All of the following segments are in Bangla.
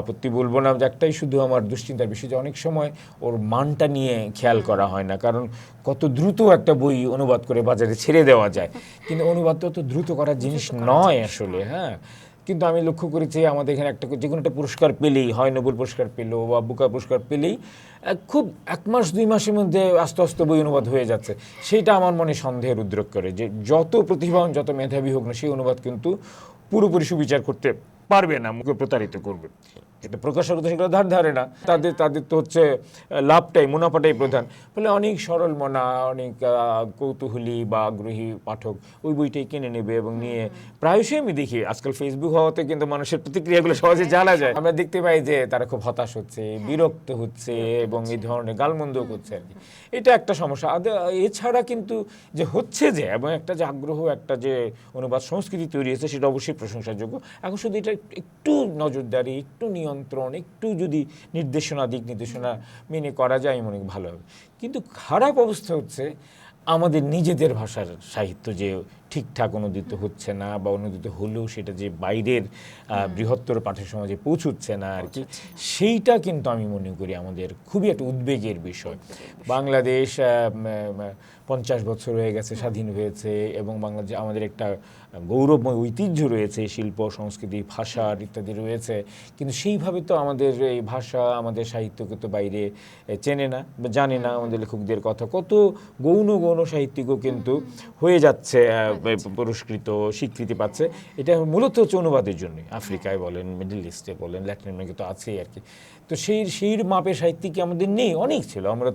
আপত্তি বলব না যে একটাই শুধু আমার দুশ্চিন্তার বিষয় যে অনেক সময় ওর মানটা নিয়ে খেয়াল করা হয় না কারণ কত দ্রুত একটা বই অনুবাদ করে বাজারে ছেড়ে দেওয়া যায়। কিন্তু অনুবাদ তো দ্রুত করার জিনিস নয় আসলে হ্যাঁ। কিন্তু আমি লক্ষ্য করেছি আমাদের এখানে একটা যে কোনো একটা পুরস্কার পেলেই হয় নোবেল পুরস্কার পেল বা বুকার পুরস্কার পেলেই খুব এক মাস দুই মাসের মধ্যে আস্তে আস্তে বই অনুবাদ হয়ে যাচ্ছে। সেটা আমার মনে সন্দেহের উদ্রেক করে যে যত প্রতিভাবান যত মেধাবী হোক না সেই অনুবাদ কিন্তু পুরোপুরি সুবিচার করতে পারবে না মুখে প্রতারিত করবে। এটা প্রকাশক সেগুলো ধার ধারে না। তাদের তাদের তো হচ্ছে লাভটাই, মুনাফাটাই প্রধান। ফলে অনেক সরল মনা, অনেক কৌতূহলী বা আগ্রহী পাঠক ওই বইটাই কিনে নেবে এবং নিয়ে প্রায়শই আমি দেখি। আজকাল ফেসবুক হওয়াতে কিন্তু মানুষের প্রতিক্রিয়াগুলো সহজে জানা যায়। আমরা দেখতে পাই যে তারা খুব হতাশ হচ্ছে, বিরক্ত হচ্ছে এবং এই ধরনের গালমন্দ করছে আর কি। এটা একটা সমস্যা। এছাড়া কিন্তু যে হচ্ছে যে, এবং একটা যে আগ্রহ, একটা যে অনুবাদ সংস্কৃতি তৈরি হয়েছে, সেটা অবশ্যই প্রশংসাযোগ্য। এখন শুধু এটা একটু নজরদারি, একটু নিয়ন্ত্রণ, একটু যদি নির্দেশনা, দিক নির্দেশনা মেনে করা যায় মনে ভালো হবে। কিন্তু খারাপ অবস্থা হচ্ছে আমাদের নিজেদের ভাষার সাহিত্য যে ঠিকঠাক অনুদিত হচ্ছে না বা অনুদিত হলেও সেটা যে বাইরের বৃহত্তর পাঠক সমাজে পৌঁছচ্ছে না আর কি সেইটা কিন্তু আমি মনে করি আমাদের খুবই একটা উদ্বেগের বিষয়। বাংলাদেশ পঞ্চাশ বছর হয়ে গেছে স্বাধীন হয়েছে এবং বাংলাদেশ আমাদের একটা গৌরবময় ঐতিহ্য রয়েছে শিল্প সংস্কৃতি ভাষার ইত্যাদি রয়েছে কিন্তু সেইভাবে তো আমাদের এই ভাষা আমাদের সাহিত্যকে তো বাইরে চেনে না বা জানে না আমাদের লেখকদের কথা। কত গৌণ গৌণ সাহিত্যিকও কিন্তু হয়ে যাচ্ছে পুরস্কৃত স্বীকৃতি পাচ্ছে। এটা মূলত হচ্ছে অনুবাদের জন্য। আফ্রিকায় বলেন মিডল ইস্টে বলেন ল্যাটিন আমেরিকা তো আছেই আর কি। তো সেই সেই মাপের সাহিত্যিক আমাদের নেই? অনেক ছিল। আমরা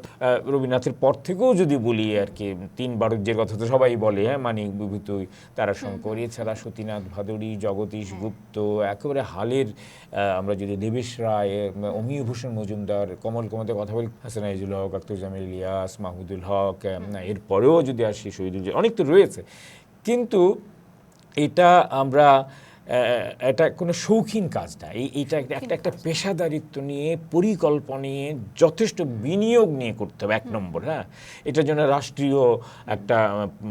রবীন্দ্রনাথের পর থেকেও যদি বলি আর কি তিন বারুজ্যের কথা তো সবাই বলে হ্যাঁ মানিক বিভূতই তারাশঙ্কর এছাড়া সতীনাথ ভাদুরী জগদীশ গুপ্ত একেবারে হালের আমরা যদি দেবেশ রায় অমিয়ভূষণ মজুমদার কমল কমতে কথা বলি হাসান আইজুল হক আক্তর জামিল ইলিয়াস মাহমুদুল হক এরপরেও যদি আসি শহীদুল অনেক তো রয়েছে। কিন্তু এটা আমরা এটা কোনো শৌখিন কাজ না। এই এইটা একটা একটা পেশাদারিত্ব নিয়ে পরিকল্পনা নিয়ে যথেষ্ট বিনিয়োগ নিয়ে করতে হবে এক নম্বর হ্যাঁ? এটার জন্য রাষ্ট্রীয় একটা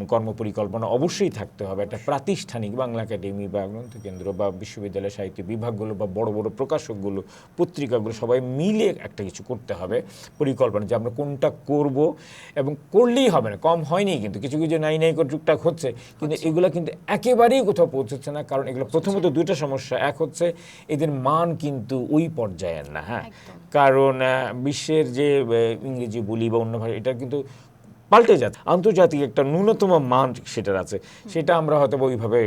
কর্মপরিকল্পনা অবশ্যই থাকতে হবে। একটা প্রাতিষ্ঠানিক বাংলা একাডেমি বা গ্রন্থ কেন্দ্র বা বিশ্ববিদ্যালয় সাহিত্য বিভাগগুলো বা বড় বড় প্রকাশকগুলো পত্রিকাগুলো সবাই মিলে একটা কিছু করতে হবে পরিকল্পনা যে আমরা কোনটা করব এবং করলেই হবে না। কম হয়নি কিন্তু কিছু কিছু নাই নাই টুকটাক হচ্ছে। কিন্তু এগুলো কিন্তু একেবারেই কোথাও পৌঁছচ্ছে না কারণ এগুলো প্রথমত দুটো সমস্যা। এক হচ্ছে এদের মান কিন্তু ওই পর্যায়ের না হ্যাঁ? কারণ বিশ্বের যে ইংরেজি বলি বা অন্য ভাষা এটা কিন্তু পাল্টে যাচ্ছে। আন্তর্জাতিক একটা ন্যূনতম মান সেটার আছে। সেটা আমরা হয়তো ওইভাবে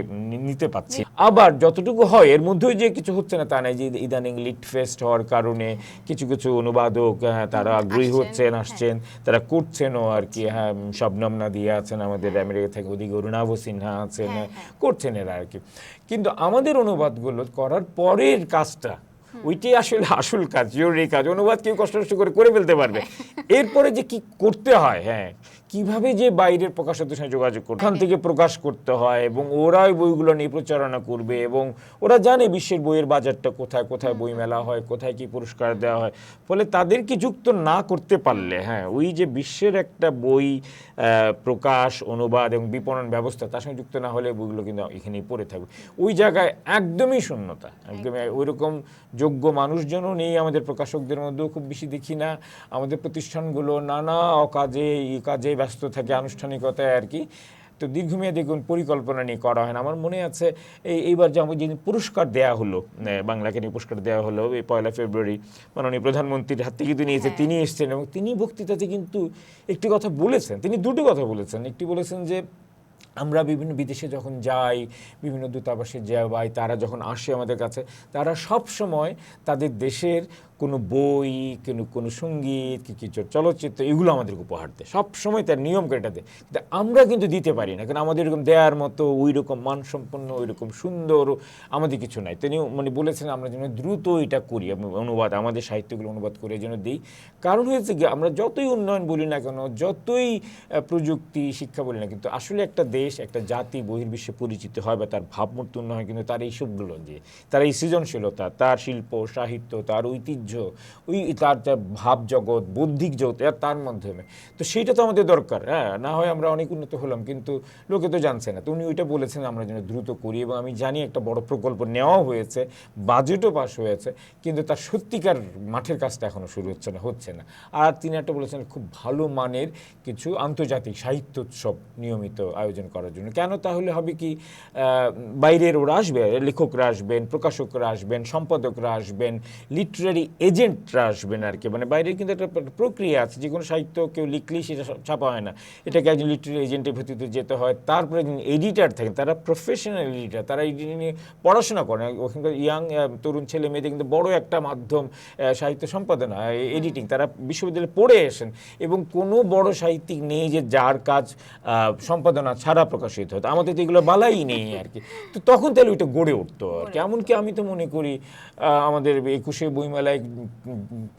নিতে পাচ্ছি আবার যতটুকু হয় এর মধ্যেও যে কিছু হচ্ছে না তা নাই যে ইদানিং লিট ফেস্ট হওয়ার কারণে কিছু কিছু অনুবাদক হ্যাঁ, তারা আগ্রহী হচ্ছেন হ্যাঁ। আসছেন তারা করছেনও আর কি হ্যাঁ শবনম নাদিয়া আছেন আমাদের আমেরিকা থেকে ওদিকে অরুণাভ সিনহা আছেন হ্যাঁ, করছেন এরা আর কি। কিন্তু আমাদের অনুবাদগুলো করার পরের কাজটা ওইটাই আসলে আসল কাজ জরুরি কাজ। অনুবাদ কেউ কষ্ট কষ্ট করে করে ফেলতে পারবে। এরপরে যে কি করতে হয় হ্যাঁ কীভাবে যে বাইরের প্রকাশকদের সঙ্গে যোগাযোগ করতে ওখান থেকে প্রকাশ করতে হয় এবং ওরা ওই বইগুলো নিয়ে প্রচারণা করবে এবং ওরা জানে বিশ্বের বইয়ের বাজারটা কোথায় কোথায় বই মেলা হয় কোথায় কি পুরস্কার দেওয়া হয়। ফলে তাদেরকে যুক্ত না করতে পারলে হ্যাঁ ওই যে বিশ্বের একটা বই প্রকাশ অনুবাদ এবং বিপণন ব্যবস্থা তার সঙ্গে যুক্ত না হলে বইগুলো কিন্তু এখানেই পড়ে থাকবে। ওই জায়গায় একদমই শূন্যতা একদমই ওই রকম যোগ্য মানুষজনও নেই আমাদের প্রকাশকদের মধ্যেও খুব বেশি দেখি না। আমাদের প্রতিষ্ঠানগুলো নানা অকাজে এই কাজে ব্যস্ত থাকে আনুষ্ঠানিকতায় আর কি। তো দীর্ঘমেয়াদী কোন পরিকল্পনা নিয়ে করা হয় না। আমার মনে আছে এই এইবার যে আমাকে যেদিন পুরস্কার দেওয়া হলো বাংলাকে নিয়ে পুরস্কার দেওয়া হলো এই পয়লা ফেব্রুয়ারি মাননীয় প্রধানমন্ত্রীর হাত থেকে কিন্তু নিয়েছে তিনি এসেছেন এবং তিনি বক্তৃতাতে কিন্তু একটি কথা বলেছেন তিনি দুটো কথা বলেছেন। একটি বলেছেন যে আমরা বিভিন্ন বিদেশে যখন যাই বিভিন্ন দূতাবাসে যাই তারা যখন আসে আমাদের কাছে তারা সব সময় তাদের দেশের কোনো বই, কোনো কোনো সংগীত, কি কিছু চলচ্চিত্র, এগুলো আমাদেরকে উপহার দেয়। সবসময় তার নিয়ম করে এটা দেয়। কিন্তু আমরা কিন্তু দিতে পারি না। কারণ আমাদের এরকম দেওয়ার মতো ওই রকম মানসম্পন্ন ওই রকম সুন্দর আমাদের কিছু নাই। তিনি মানে বলেছেন, আমরা যেন দ্রুত এটা করি অনুবাদ, আমাদের সাহিত্যগুলো অনুবাদ করে যেন দিই। কারণ হয়েছে কি, আমরা যতই উন্নয়ন বলি না কেন, যতই প্রযুক্তি, শিক্ষা বলি না, কিন্তু আসলে একটা দেশ, একটা জাতি বহির্বিশ্বে পরিচিত হয় বা তার ভাবমূর্তি উন্নয়ন হয়, কিন্তু তার এইসবগুলো দিয়ে তার এই সৃজনশীলতা, তার শিল্প, সাহিত্য, তার ঐতিহ্য ওই তার ভাব জগৎ, বৌদ্ধিক জগৎ তার মাধ্যমে। তো সেইটা তো আমাদের দরকার হ্যাঁ? না হয় আমরা অনেক উন্নত হলাম, কিন্তু লোকে তো জানছে না। তো উনি ওইটা বলেছেন, আমরা যেন দ্রুত করি, এবং আমি জানি একটা বড় প্রকল্প নেওয়াও হয়েছে, বাজেটও পাস হয়েছে, কিন্তু তার সত্যিকার মাঠের কাজটা এখনও শুরু হচ্ছে না হচ্ছে না। আর তিনি একটা বলেছেন, খুব ভালো মানের কিছু আন্তর্জাতিক সাহিত্য উৎসব নিয়মিত আয়োজন করার জন্য। কেন? তাহলে হবে কি বাইরের ওরা আসবে, লেখকরা আসবেন, প্রকাশকরা আসবেন, সম্পাদকরা আসবেন লিটারারি এজেন্টরা আসবেন আর কি। মানে বাইরের কিন্তু একটা প্রক্রিয়া আছে যে কোনো সাহিত্য কেউ লিখলেই সেটা ছাপা হয় না। এটাকে একজন লিটারি এজেন্টের ভিত্তিতে যেতে হয় তারপরে একজন এডিটার থাকেন তারা প্রফেশনাল এডিটার তারা এডিটিং নিয়ে পড়াশোনা করেন। ওখানকার ইয়াং তরুণ ছেলে মেয়েদের কিন্তু বড় একটা মাধ্যম সাহিত্য সম্পাদনা এডিটিং তারা বিশ্ববিদ্যালয়ে পড়ে আসেন এবং কোনো বড় সাহিত্যিক নেই যে যার কাজ সম্পাদনা ছাড়া প্রকাশিত হতো। আমাদের তো এগুলো বালাই নেই আর কি। তো তখন তাহলে ওইটা গড়ে উঠতো আর কি। এমনকি আমি তো মনে করি আমাদের একুশে বইমেলায়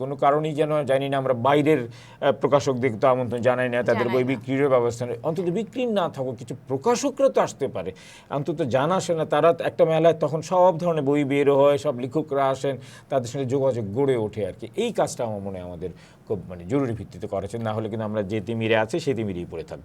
কোনো কারণেই যেন জানি না আমরা বাইরের প্রকাশকদের তো আমন্ত্রণ জানাই না তাদের বই বিক্রির ব্যবস্থা নেই। অন্তত বিক্রি না থাকুক কিছু প্রকাশকরা তো আসতে পারে। অন্তত জানা আসে না তারা একটা মেলায় তখন সব ধরনের বই বের হয় সব লেখকরা আসেন তাদের সঙ্গে যোগাযোগ গড়ে ওঠে আর কি। এই কাজটা আমার মনে হয় আমাদের খুব মানে জরুরি ভিত্তিতে করেছেন না হলে কিন্তু আমরা যে তিমিরে আছে সেই তিমিরেই পড়ে থাকব।